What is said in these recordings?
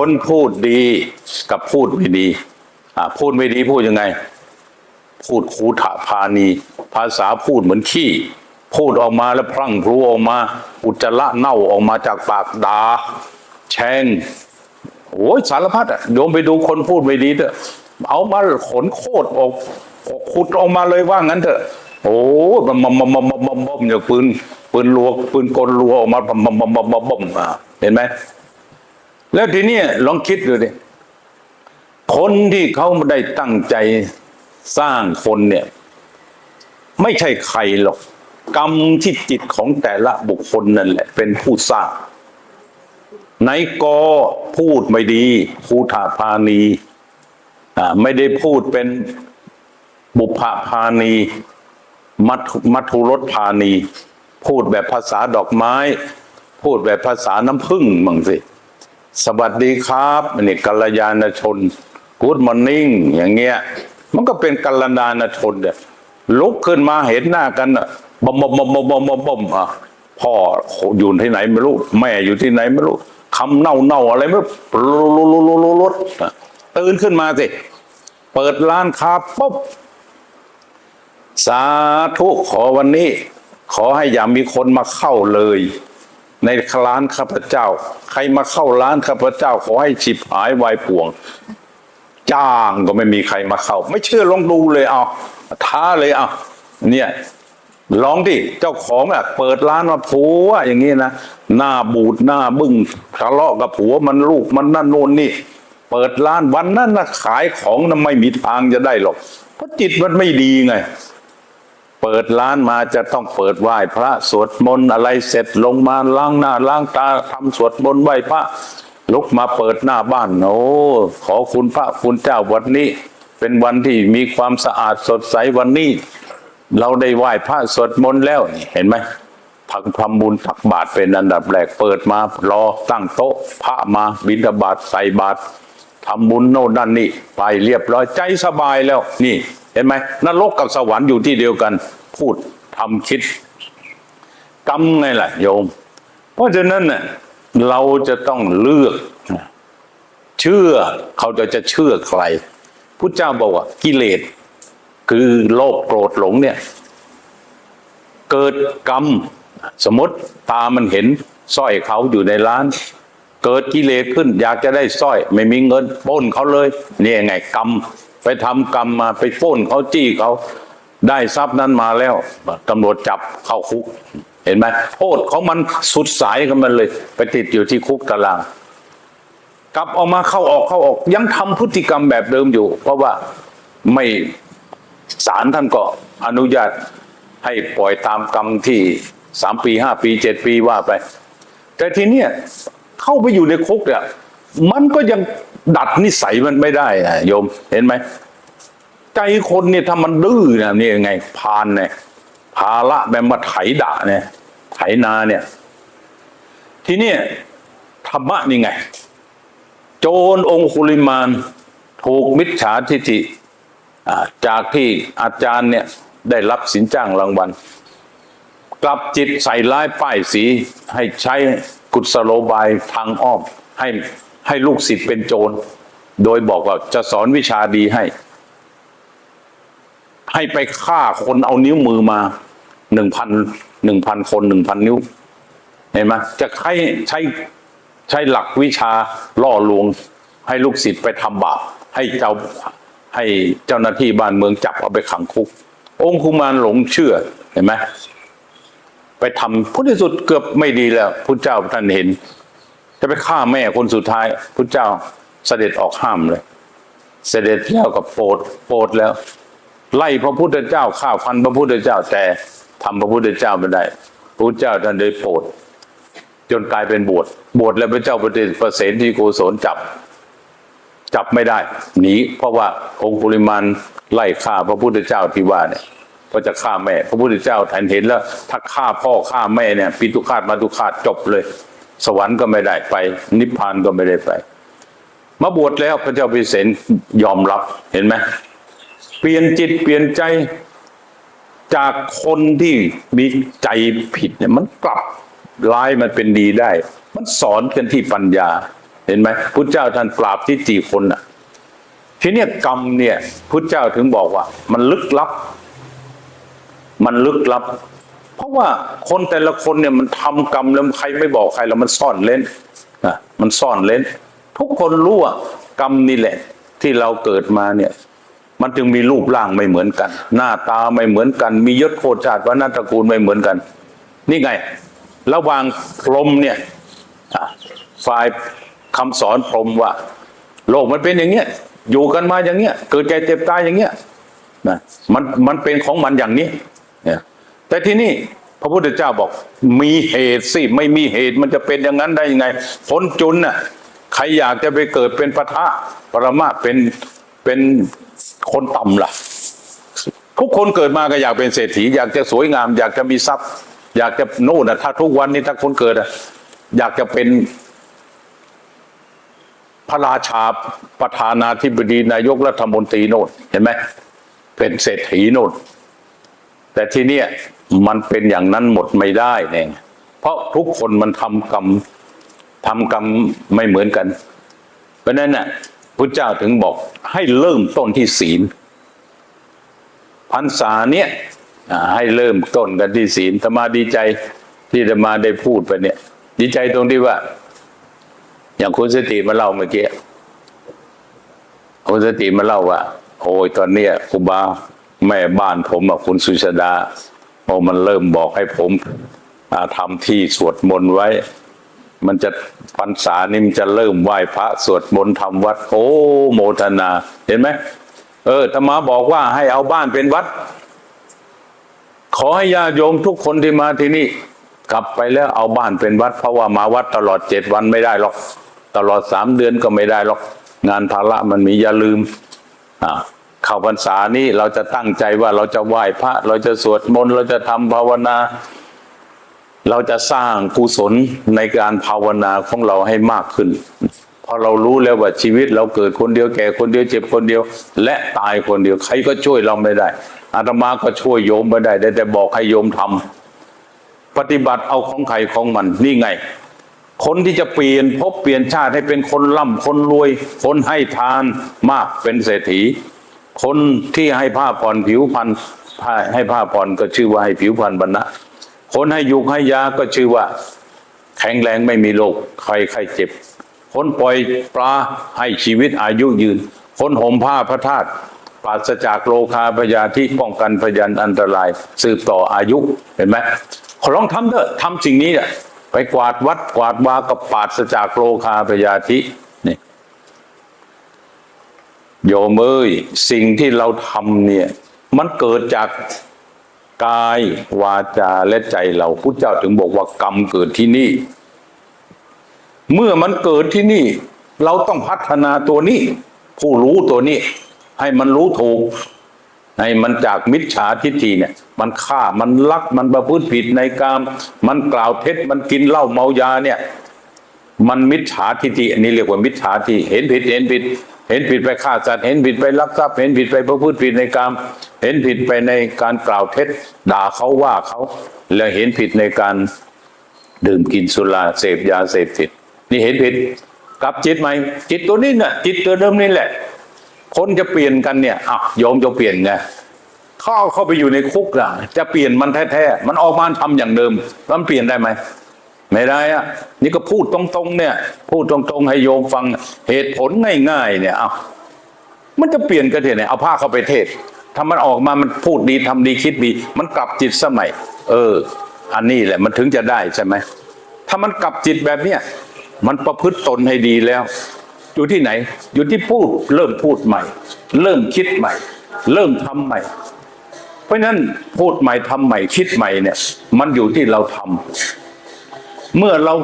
คนพูดดีกับพูดไม่ดี อ่า พูดไม่ดีพูดยังไง พูดคูถาพานีภาษาพูดเหมือนขี้ พูดออกมาแล้วพรั่งพรูออกมา อุจจาระเน่าออกมาจากปากดาแช่งโอ้ยสารพัดอะโยมไปดูคนพูดไม่ดีเถอะเอามาขนโคตรออกขุดออกมาเลยว่างั้นเถอะ โอ้ยบอมบอมบอมบอมบอมอมอมอย่างปืนปืนรัวปืนกลรัวออกมาบมบมบมบมบมเห็นไหม แล้วทีนี้ลองคิดดูดิคนที่เขาไม่ได้ตั้งใจสร้างคนเนี่ย ไม่ใช่ใครหรอก กรรมที่จิตของแต่ละบุคคลนั่นแหละ เป็นผู้สร้างไหนกอพูดไม่ดีภูถาพานีอ่าไม่ได้พูดเป็นบุพพานี มัทมัทุรสพานี พูดแบบภาษาดอกไม้ พูดแบบภาษาน้ำผึ้งมั่งสิ สวัสดีครับนี่กัลยาณชน Good morning อย่างเงี้ย มันก็เป็นกัลยาณชนเนี่ยลุกขึ้นมาเห็นหน้ากันอะบมบอมบอมบอมบอมอะพ่ออยู่ที่ไหนไม่รู้ แม่อยู่ที่ไหนไม่รู้คำเน่าเน่าอะไรไม่รู้ลุลุตื่นขึ้นมาสิ เปิดร้านค้าปุ๊บสาธุขอวันนี้ ขอให้อย่ามีคนมาเข้าเลย ในร้านข้าพเจ้า ใครมาเข้าร้านข้าพเจ้า ขอให้ฉิบหายวายป่วง จ้างก็ไม่มีใครมาเข้า ไม่เชื่อลองดูเลยเอาท้าเลยเอาเนี่ยลองดิเจ้าของอะเปิดร้านมาผัวอย่างนี้นะหน้าบูดหน้าบึ้งทะเลาะกับผัวมันลูกมันนั่นโน่นนี่ เปิดร้านวันนั้นนะขายของนะไม่มีทางจะได้หรอกเพราะจิตมันไม่ดีไง เปิดร้านมาจะต้องเปิดไหว้พระสวดมนต์อะไรเสร็จลงมาล้างหน้าล้างตาทำสวดมนต์ไหว้พระลุกมาเปิดหน้าบ้านโอ้ขอคุณพระคุณเจ้าวันนี้ เป็นวันที่มีความสะอาดสดใสวันนี้ เราได้ไหว้พระสวดมนต์แล้วนี่เห็นไหมทักทำบุญตักบาตรเป็นอันดับแรกเปิดมารอตั้งโต๊ะพระมาบิณฑบาตใส่บาตรทำบุญโน่นนั่นนี่ไปเรียบร้อยใจสบายแล้วนี่ ห็นไหมนรกกับสวรรค์อยู่ที่เดียวกัน พูดทำคิดกรรมไงล่ะโยม เพราะฉะนั้นน่ะเราจะต้องเลือก เชื่อเขาจะจะเชื่อใครพุทธเจ้าบอกว่ากิเลส คือโลภโกรธหลงเนี่ย เกิดกรรมสมมติตามันเห็นสร้อยเขาอยู่ในร้าน เกิดกิเลสขึ้น อยากจะได้สร้อย ไม่มีเงินปล้นเขาเลยนี่ยังไงกรรม ไปทำกรรมมาไปป้นเขาจี้เขาได้ทรัพย์นั้นมาแล้วตำรวจจับเข้าคุก เห็นไหมโทษของมันสุดสายกันมันเลย ไปติดอยู่ที่คุกตาราง กลับออกมาเข้าออกเข้าออก ยังทำพฤติกรรมแบบเดิมอยู่ เพราะว่าไม่ศาลท่านก็อนุญาตให้ปล่อยตามกรรมที่สามปีห้าปีเจ็ดปีว่าไป แต่ทีเนี้ยเข้าไปอยู่ในคุกเนี่ยมันก็ยัง ดัดนิสัยมันไม่ได้อะโยมเห็นไหมใจคนเนี่ยถ้ามันดื้อนี่ยนี่ยังไง พานเนี่ยภาระแบบมาไถด่าเนี่ยไถนาเนี่ย ทีนี้ธรรมะนี่ไง โจรองคุลิมานถูกมิจฉาทิฐิจากที่อาจารย์เนี่ยได้รับสินจ้างรางวัล กลับจิตใส่ร้ายป้ายสีให้ใช้กุศโลบายทางอ้อมให้ ให้ลูกศิษย์เป็นโจร โดยบอกว่าจะสอนวิชาดีให้ ให้ไปฆ่าคนเอานิ้วมือมาหนึ่งพันหนึ่งพันคนหนึ่งพันนิ้ว เห็นไหมจะใช้ใช้ใช้หลักวิชาล่อลวง ให้ลูกศิษย์ไปทำบาปให้เจ้าให้เจ้าหน้าที่บ้านเมืองจับเอาไปขังคุก องคุมารหลงเชื่อเห็นไหมไปทำพุทธสุดเกือบไม่ดีแล้วพุทธเจ้าท่านเห็น จะไปฆ่าแม่คนสุดท้ายพุทธเจ้าเสด็จออกห้ามเลย เสด็จแล้วก็โปรดโปรดแล้ว ไล่พระพุทธเจ้าฆ่าฟันพระพุทธเจ้าแต่ทำพระพุทธเจ้าไม่ได้พระพุทธเจ้าท่านได้โปรด จนกลายเป็นบวชบวชแล้วพระเจ้าประเดชประเสนที่โกศลจับ จับไม่ได้หนีเพราะว่าองค์ปริมาณไล่ฆ่าพระพุทธเจ้าที่ว่าเนี่ยก็จะฆ่าแม่ พระพุทธเจ้าท่านเห็นแล้ว ถ้าฆ่าพ่อฆ่าแม่เนี่ยปิตุคาตมาตุคาตจบเลย สวรรค์ก็ไม่ได้ไป นิพพานก็ไม่ได้ไป มาบวชแล้วพระเจ้าพิเศษยอมรับเห็นไหมเปลี่ยนจิตเปลี่ยนใจจากคนที่มีใจผิดเนี่ยมันกลับร้ายมันเป็นดีได้ มันสอนกันที่ปัญญา เห็นไหมพุทธเจ้าท่านปราบที่จีคนน่ะ ทีเนี้ยกรรมเนี่ยพุทธเจ้าถึงบอกว่า มันลึกลับ มันลึกลับ เพราะว่าคนแต่ละคนเนี่ยมันทำกรรมแล้วใครไม่บอกใครแล้วมันซ่อนเล่นนะมันซ่อนเล่น ทุกคนรู้ว่ากรรมนี่แหละ ที่เราเกิดมาเนี่ย มันจึงมีรูปร่างไม่เหมือนกัน หน้าตาไม่เหมือนกัน มียศโคชาติวัฒนตระกูลไม่เหมือนกัน นี่ไง ระหว่างพรหมเนี่ยอะฝ่ายคำสอนพรหมว่า โลกมันเป็นอย่างเงี้ยอยู่กันมาอย่างเงี้ย เกิดแก่เจ็บตายอย่างเงี้ยนะมันมันเป็นของมันอย่างนี้เนี่ย แต่ที่นี่พระพุทธเจ้าบอกมีเหตุสิไม่มีเหตุมันจะเป็นอย่างนั้นได้ยังไงคนจุนน่ะใครอยากจะไปเกิดเป็นปะทะปรมาเป็นเป็นคนต่ำล่ะ ทุกคนเกิดมาก็อยากเป็นเศรษฐี อยากจะสวยงาม อยากจะมีทรัพย์ อยากจะโน่นนะถ้าทุกวันนี้ถ้าคนเกิดอะอยากจะเป็นพระราชาประธานาธิบดีนายกรัฐมนตรีโน่นเห็นไหมเป็นเศรษฐีโน่นแต่ที่เนี้ย มันเป็นอย่างนั้นหมดไม่ได้เนี่ย เพราะทุกคนมันทำกรรมทำกรรมไม่เหมือนกัน เพราะนั้นน่ะพระเจ้าถึงบอกให้เริ่มต้นที่ศีลพรรษาเนี้ยให้เริ่มต้นกันที่ศีลธรรมาดีใจที่ธรรมาได้พูดไปเนี่ย ดีใจตรงที่ว่า อย่างคุณสติมาเล่าเมื่อกี้คุณสติมาเล่าว่า โอ้ยตอนเนี้ยครูบาแม่บ้านผมอะคุณสุชาดา โอ้มันเริ่มบอกให้ผมทำที่สวดมนต์ไว้ มันจะพรรษานี่มันจะเริ่มไหว้พระสวดมนต์ทำวัด โอ้โมทนา เห็นไหมเออธรรมาบอกว่าให้เอาบ้านเป็นวัด ขอให้ญาโยมทุกคนที่มาที่นี่ กลับไปแล้วเอาบ้านเป็นวัด เพราะว่ามาวัดตลอดเจ็ดวันไม่ได้หรอก ตลอดสามเดือนก็ไม่ได้หรอก งานภาระมันมีอย่าลืมอ่า เข้าพรรษานี้เราจะตั้งใจว่าเราจะไหว้พระ เราจะสวดมนต์เราจะทำภาวนา เราจะสร้างกุศลในการภาวนาของเราให้มากขึ้นพราะเรารู้แล้วว่าชีวิตเราเกิดคนเดียวแก่คนเดียวเจ็บคนเดียว และตายคนเดียวใครก็ช่วยเราไม่ได้อาตมาก็ช่วยโยมไม่ได้ได้แต่บอกให้โยมทำปฏิบัติเอาของใครของมันนี่ไง คนที่จะเปลี่ยนภพเปลี่ยนชาติให้เป็นคนร่ำคนรวย คนให้ทานมากเป็นเศรษฐี คนที่ให้ผ้าผ่อนผิวพรรณผ้าให้ผ้าผ่อนก็ชื่อว่าให้ผิวพรรณบรรณะคนให้ยุกให้ยาก็ชื่อว่า แข็งแรงไม่มีโรคใครใครเจ็บ คนปล่อยปลาให้ชีวิตอายุยืน คนห่มผ้าพระธาตุปราศจากโลคาพยาธิป้องกันพยันอันตราย สืบต่ออายุเห็นไหมขอลองทำเถอะทำสิ่งนี้เนี่ยไปกวาดวัดกวาดวากับปราศจากโลคาพยาธิ โยมเอ้ยสิ่งที่เราทำเนี่ย มันเกิดจากกายวาจาและใจเราพุทธเจ้าถึงบอกว่ากรรมเกิดที่นี่ เมื่อมันเกิดที่นี่ เราต้องพัฒนาตัวนี้ ผู้รู้ตัวนี้ ให้มันรู้ถูก ให้มันจากมิจฉาทิฏฐิเนี่ย มันฆ่ามันลักมันประพฤติผิดในกาม มันกล่าวเท็จมันกินเหล้าเมายาเนี่ย มันมิจฉาทิฏฐิอันนี้เรียกว่ามิจฉาทิฏฐิเห็นผิดเห็นผิด เห็นผิดไปฆ่าสัตว์เห็นผิดไปลักทรัพย์เห็นผิดไปประพฤติผิดในกามเห็นผิดไปในการกล่าวเท็จด่าเขาว่าเขาแล้วเห็นผิดในการดื่มกินสุราเสพยาเสพติด นี่เห็นผิดกลับจิตไหมจิตตัวนี้น่ะ จิตตัวเดิมนี่แหละ คนจะเปลี่ยนกันเนี่ยอะโยมจะเปลี่ยนไงเข้าเข้าไปอยู่ในคุกล่ะจะเปลี่ยนมันแท้ๆมันออกมาทำอย่างเดิมมันเปลี่ยนได้ไหม ไม่ได้อะนี่ก็พูดตรงๆเนี่ย พูดตรงๆให้โยมฟังเหตุผลง่ายๆ เนี่ยเอามันจะเปลี่ยนกันเถอะเนี่ยเอาผ้าเข้าไปเทศถ้ามันออกมามันพูดดีทำดีคิดดี มันกลับจิตสมัย เออ อันนี้แหละมันถึงจะได้ใช่ไหมถ้ามันกลับจิตแบบเนี้ยมันประพฤติตนให้ดีแล้ว อยู่ที่ไหน อยู่ที่พูดเริ่มพูดใหม่ เริ่มคิดใหม่ เริ่มทำใหม่ เพราะฉะนั้นพูดใหม่ทำใหม่คิดใหม่เนี่ย มันอยู่ที่เราทำ เมื่อเรา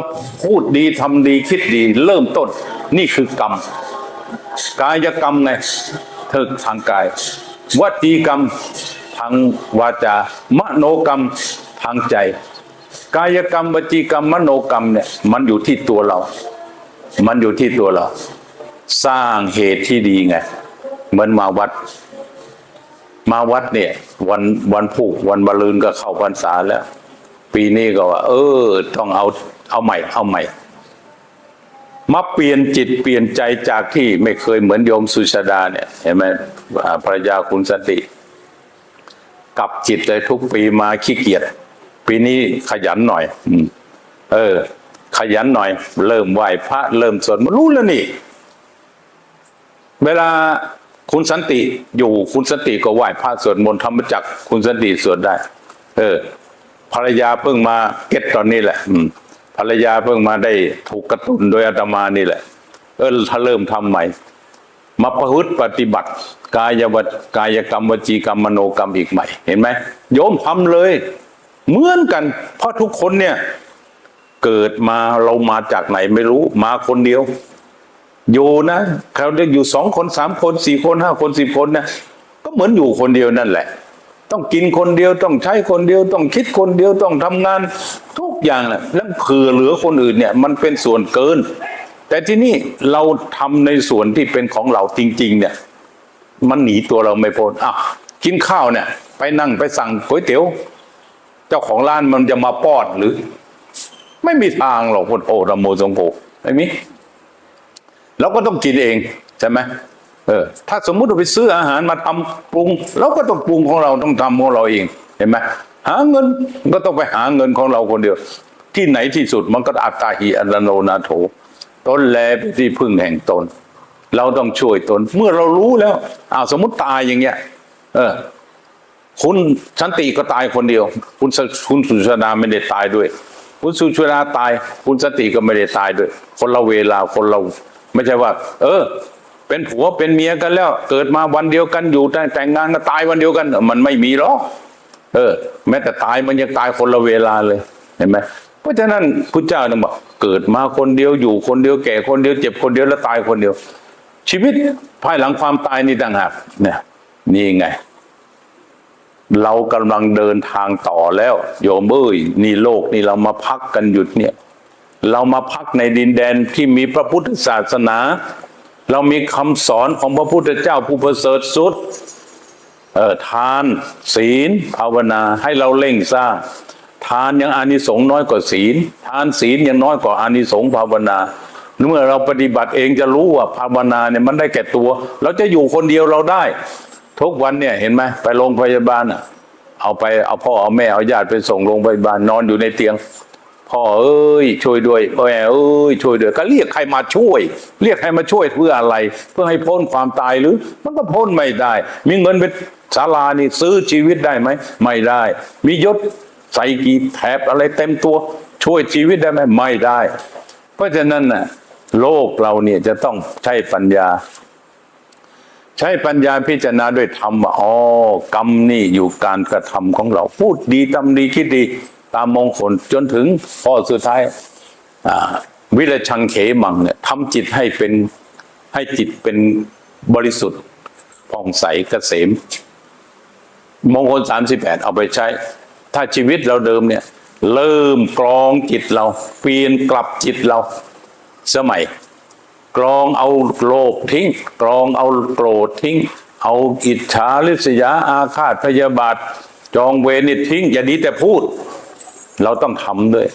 พูดดีทำดีคิดดี เริ่มต้น นี่คือกรรม กายกรรมไงเธอทางกาย วจีกรรมทางวาจามโนกรรมทางใจ กายกรรมวจีกรรมมโนกรรมเนี่ยมันอยู่ที่ตัวเรา มันอยู่ที่ตัวเรา สร้างเหตุที่ดีไงเหมือนมาวัด มาวัดเนี่ย วันวันผูกวันบรลืนก็เข้าพรรษาแล้ว ปีนี้ก็ว่า เออ ต้องเอาเอาใหม่ เอาใหม่ มาเปลี่ยนจิตเปลี่ยนใจจากที่ไม่เคยเหมือนโยมสุชาดาเนี่ย เห็นไหมภรรยาคุณสันติกลับจิตเลยทุกปีมาขี้เกียจปีนี้ขยันหน่อย อืม เออ ขยันหน่อย เริ่มไหว้พระ เริ่มสวดมนต์รู้แล้วนี่ เวลาคุณสันติอยู่คุณสันติก็ไหว้พระสวดมนต์ธรรมจักคุณสันติสวดได้ เออ ภรรยาเพิ่งมาเก็ตตอนนี้แหละภรรยาเพิ่งมาได้ถูกกระตุ้นโดยอาตมานี่แหละเออถ้าเริ่มทำใหม่มาประพฤติปฏิบัติ กายวจกายกรรมวจีกรรมมโนกรรมอีกใหม่ เห็นไหมโยมทำเลย เหมือนกัน เพราะทุกคนเนี่ย เกิดมาเรามาจากไหนไม่รู้ มาคนเดียว อยู่นะเขาเรียกอยู่สองคนสามคนสี่คนห้าคนสิบคนนะก็เหมือนอยู่คนเดียวนั่นแหละ ต้องกินคนเดียวต้องใช้คนเดียวต้องคิดคนเดียวต้องทำงานทุกอย่างแหละแล้วเผื่อเหลือคนอื่นเนี่ยมันเป็นส่วนเกิน แต่ที่นี่เราทำในส่วนที่เป็นของเราจริง ๆ เนี่ย มันหนีตัวเราไม่พ้นอะกินข้าวเนี่ย ไปนั่งไปสั่งก๋วยเตี๋ยวเจ้าของร้านมันจะมาป้อนหรือ ไม่มีทางหรอกพุทโธธรรมโมสงโฆไม่มีเราก็ต้องกินเองใช่ไหม เออถ้าสมมุติเราไปซื้ออาหารมาทำปรุงเราก็ต้องปรุงของเราต้องทำของเราเองเห็นไหมหาเงินก็ต้องไปหาเงินของเราคนเดียว ที่ไหนที่สุดมันก็อัตตาหิอัตโนนาโถตนแลเป็นที่พึ่งแห่งตน เราต้องช่วยตน เมื่อเรารู้แล้วอ้าวสมมติตายอย่างเงี้ย เออ คุณสันติก็ตายคนเดียว คุณสคุณสุชาดาไม่ได้ตายด้วย คุณสุชาดาตาย คุณสันติก็ไม่ได้ตายด้วย คนละเวลาคนเราไม่ใช่ว่า เออ เป็นผัวเป็นเมียกันแล้ว เกิดมาวันเดียวกันอยู่แต่แต่งงานก็ตายวันเดียวกัน มันไม่มีหรอกเออ แม้แต่ตายมันยังตายคนละเวลาเลยเห็นไหมเพราะฉะนั้นพุทธเจ้าเนี่ยบอกเกิดมาคนเดียวอยู่คนเดียวแก่คนเดียวเจ็บคนเดียวแล้วตายคนเดียว ชีวิตภายหลังความตายนี่ต่างหากเนี่ยนี่ไง เรากำลังเดินทางต่อแล้ว โยมเอ้ยนี่โลกนี่เรามาพักกันหยุดเนี่ย เรามาพักในดินแดนที่มีพระพุทธศาสนา เรามีคำสอนของพระพุทธเจ้าผู้ประเสริฐสุดเออทานศีลภาวนาให้เราเร่งสร้างทานยังอานิสงส์น้อยกว่าศีล ทานศีลยังน้อยกว่าอานิสงส์ภาวนาเมื่อเราปฏิบัติเองจะรู้ว่าภาวนาเนี่ยมันได้แก่ตัว เราจะอยู่คนเดียวเราได้ ทุกวันเนี่ยเห็นไหมไปโรงพยาบาลอะ เอาไปเอาพ่อเอาแม่เอาญาติไปส่งโรงพยาบาลนอนอยู่ในเตียง พ่อเอ้ยช่วยด้วยแม่เอ้ยช่วยด้วยก็เรียกใครมาช่วย เรียกใครมาช่วยเพื่ออะไร เพื่อให้พ้นความตายหรือ มันก็พ้นไม่ได้ มีเงินเป็นศาลานี่ซื้อชีวิตได้ไหมไม่ได้ มียศใส่กี่แถบอะไรเต็มตัว ช่วยชีวิตได้ไหมไม่ได้ เพราะฉะนั้นน่ะโลกเราเนี่ยจะต้องใช้ปัญญา ใช้ปัญญาพิจารณาด้วยธรรมอ๋อกรรมนี่อยู่การกระทำของเรา พูดดีทำดีคิดดี ตามมงคลจนถึงข้อสุดท้ายวิรชังเขมังเนี่ยทำจิตให้เป็นให้จิตเป็นบริสุทธิ์ผ่องใสเกษม มงคลสามสิบแปดเอาไปใช้ ถ้าชีวิตเราเดิมเนี่ย เริ่มกรองจิตเราเปลี่ยนกลับจิตเราสมัยกรองเอาโลภทิ้ง กรองเอาโกรธทิ้ง เอาอิจฉาริษยาอาฆาตพยาบาท จองเวนี่ทิ้ง อย่าดีแต่พูด เราต้องทำด้วย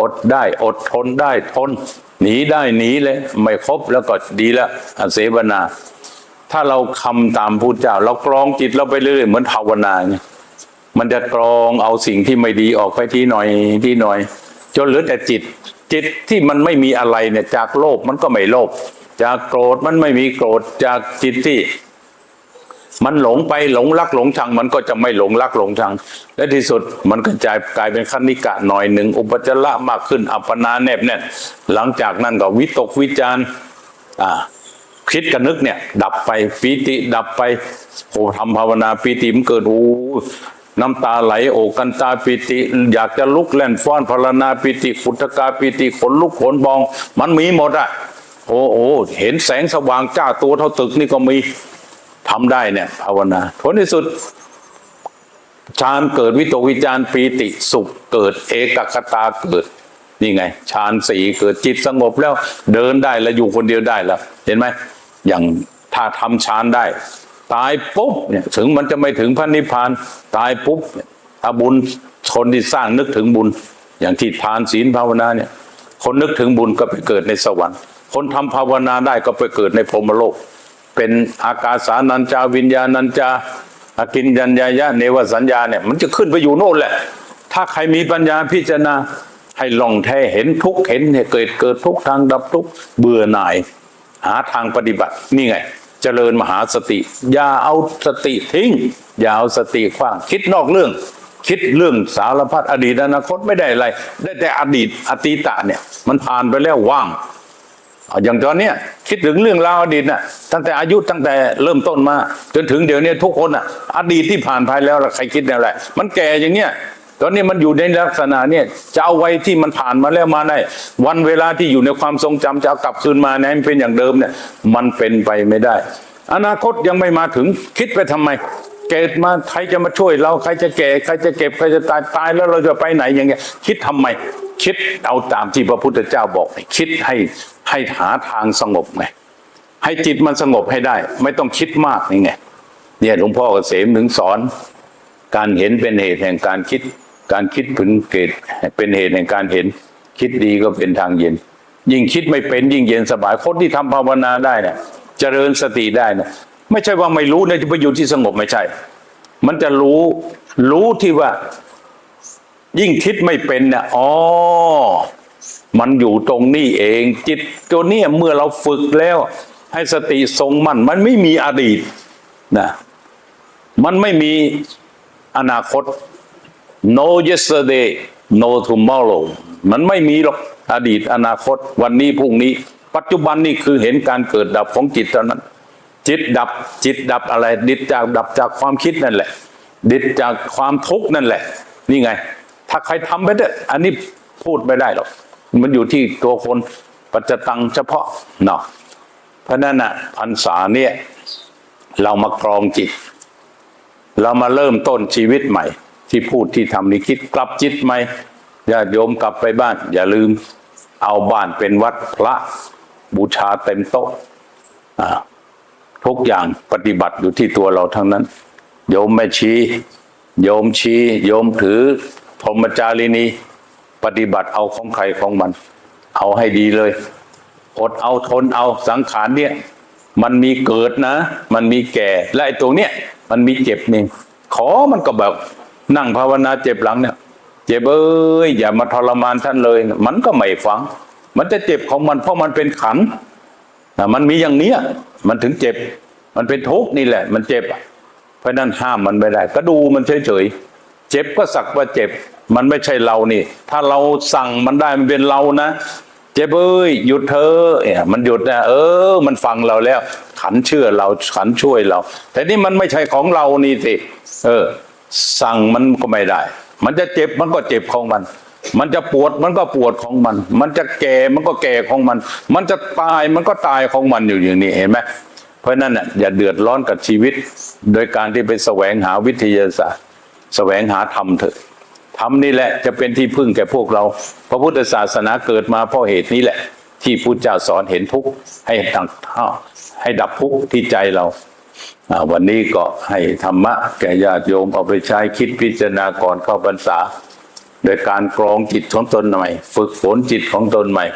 อดได้ อดทนได้ทน หนีได้หนีเลย ไม่ครบแล้วก็ดีแล้วอเสวนา ถ้าเราคำตามพุทธเจ้า เรากรองจิตเราไปเรื่อยเหมือนภาวนาไงมันจะกรองเอาสิ่งที่ไม่ดีออกไปที่หน่อยที่หน่อย จนเหลือแต่จิต จิตที่มันไม่มีอะไรเนี่ย จากโลภมันก็ไม่โลภจากโกรธมันไม่มีโกรธจากจิตที่ มันหลงไปหลงรักหลงชัง มันก็จะไม่หลงรักหลงชัง และที่สุดมันก็จะกลายเป็นคณิกะหน่อยหนึ่งอุปจาระมากขึ้น อัปปนาแนบแน่นหลังจากนั้นก็วิตกวิจารอ่าคิดกับนึกเนี่ย ดับไปปีติดับไปโอ้ทำภาวนาปีติมันเกิดโอ้น้ำตาไหลโอกันตาปีติ อยากจะลุกแล่นฟ้อนพลนาปีติขุทกาปีติขนลุกขนบอง มันมีหมดอะโอ้โอ้เห็นแสงสว่างจ้าตัวเท่าตึกนี่ก็มี ทำได้เนี่ยภาวนาผลที่สุดฌานเกิดวิตกวิจารปีติสุขเกิดเอกคตาเกิดนี่ไงฌานสีเกิดจิตสงบแล้วเดินได้แล้วอยู่คนเดียวได้แล้ว เห็นไหมอย่างถ้าทำฌานได้ ตายปุ๊บเนี่ยถึงมันจะไม่ถึงพระนิพพานตายปุ๊บถ้าบุญคนที่สร้างนึกถึงบุญ อย่างที่ทานศีลภาวนาเนี่ย คนนึกถึงบุญก็ไปเกิดในสวรรค์ คนทำภาวนาได้ก็ไปเกิดในพรหมโลก เป็นอากาสานัญจาวิญญาณัญจาอากินยัญญายะเนวสัญญาเนี่ยมันจะขึ้นไปอยู่โน่นแหละ ถ้าใครมีปัญญาพิจารณาให้ลองแท้เห็นทุกเห็นเหตุเกิดเกิดทุกทางดับทุกเบื่อหน่าย หาทางปฏิบัติ นี่ไง เจริญมหาสติ อย่าเอาสติทิ้ง อย่าเอาสติขว้างคิดนอกเรื่อง คิดเรื่องสารพัดอดีตอนาคตไม่ได้อะไร ได้แต่อดีตอตีตะเนี่ย มันผ่านไปแล้วว่าง อย่างตอนเนี้ยคิดถึงเรื่องราวอดีตน่ะตั้งแต่อายุตั้งแต่เริ่มต้นมา จนถึงเดี๋ยวนี้ทุกคนอะ อดีตที่ผ่านไปแล้วใครคิดอะไรมันแก่อย่างเนี้ยตอนนี้มันอยู่ในลักษณะเนี่ยจะเอาไว้ที่มันผ่านมาแล้วมาได้วันเวลาที่อยู่ในความทรงจำจะเอากลับคืนมาเนี่ยมันเป็นอย่างเดิมเนี่ย มันเป็นไปไม่ได้ อนาคตยังไม่มาถึงคิดไปทำไม เกิดมาใครจะมาช่วยเราใครจะแก่ใครจะเก็บใครจะตายตายแล้วเราจะไปไหนอย่างเงี้ย คิดทำไม คิดเอาตามที่พระพุทธเจ้าบอก คิดให้ ให้หาทางสงบไงให้จิตมันสงบให้ได้ ไม่ต้องคิดมากนี่ไงเนี่ยหลวงพ่อเกษมถึงสอน การเห็นเป็นเหตุแห่งการคิด การคิดถึงเกตเป็นเหตุแห่งการเห็น คิดดีก็เป็นทางเย็น ยิ่งคิดไม่เป็นยิ่งเย็นสบายคนที่ทำภาวนาได้เนี่ยเจริญสติได้เนี่ยไม่ใช่ว่าไม่รู้นะจะไปอยู่ที่สงบไม่ใช่ มันจะรู้รู้ที่ว่า ยิ่งคิดไม่เป็นเนี่ยอ๋อ มันอยู่ตรงนี้เอง จิตตัวเนี้ยเมื่อเราฝึกแล้ว ให้สติทรงมั่นมันไม่มีอดีตนะมันไม่มีอนาคต no yesterday no tomorrow มันไม่มีหรอกอดีตอนาคต วันนี้พรุ่งนี้ ปัจจุบันนี่คือเห็นการเกิดดับของจิตเท่านั้น จิตดับจิตดับอะไร ดิดจากดับจากความคิดนั่นแหละ ดิดจากความทุกข์นั่นแหละ นี่ไง ถ้าใครทำไปเด้ออันนี้พูดไม่ได้หรอก มันอยู่ที่ตัวคนปัจจตังเฉพาะเนาะเพราะนั้นน่ะพรรษาเนี่ย เรามากรองจิต เรามาเริ่มต้นชีวิตใหม่ ที่พูดที่ทำนี่คิดกลับจิตใหม่ญาติโยมกลับไปบ้าน อย่าลืม เอาบ้านเป็นวัดพระบูชาเต็มโต๊ะทุกอย่างปฏิบัติอยู่ที่ตัวเราทั้งนั้น โยมแม่ชี โยมชี โยมถือพรหมจารีนี ปฏิบัติเอาของใครของมัน เอาให้ดีเลยอดเอาทนเอาสังขารเนี่ย มันมีเกิดนะ มันมีแก่และไอ้ตรงเนี้ยมันมีเจ็บนี่ขอมันก็แบบนั่งภาวนาเจ็บหลังเนี่ย เจ็บเอ้ยอย่ามาทรมานท่านเลย มันก็ไม่ฟัง มันจะเจ็บของมันเพราะมันเป็นขันธ์อะมันมีอย่างเนี้ยมันถึงเจ็บ มันเป็นทุกข์นี่แหละ มันเจ็บ เพราะฉะนั้นห้ามมันไม่ได้ ก็ดูมันเฉยๆเจ็บก็สักว่าเจ็บ มันไม่ใช่เรานี่ ถ้าเราสั่งมันได้มันเป็นเรานะเจ็บเอ้ยหยุดเธอเนี่ยมันหยุดนะเออ มันฟังเราแล้ว ขันเชื่อเราขันช่วยเรา แต่นี่มันไม่ใช่ของเรานี่สิเออ สั่งมันก็ไม่ได้ มันจะเจ็บมันก็เจ็บของมัน มันจะปวดมันก็ปวดของมัน มันจะแก่มันก็แก่ของมัน มันจะตายมันก็ตายของมันอยู่อย่างนี้เห็นไหมเพราะฉะนั้นน่ะอย่าเดือดร้อนกับชีวิต โดยการที่ไปแสวงหาวิทยาศาสตร์ แสวงหาธรรมเถอะ ธรรมนี่แหละจะเป็นที่พึ่งแก่พวกเรา พระพุทธศาสนาเกิดมาเพราะเหตุนี้แหละ ที่พุทธเจ้าสอนเห็นทุกข์ให้ดังให้ดับทุกข์ที่ใจเราอ่าวันนี้ก็ให้ธรรมะแก่ญาติโยมเอาไปใช้คิดพิจารณาก่อนเข้าพรรษา โดยการกรองจิตของตนใหม่ ฝึกฝนจิตของตนใหม่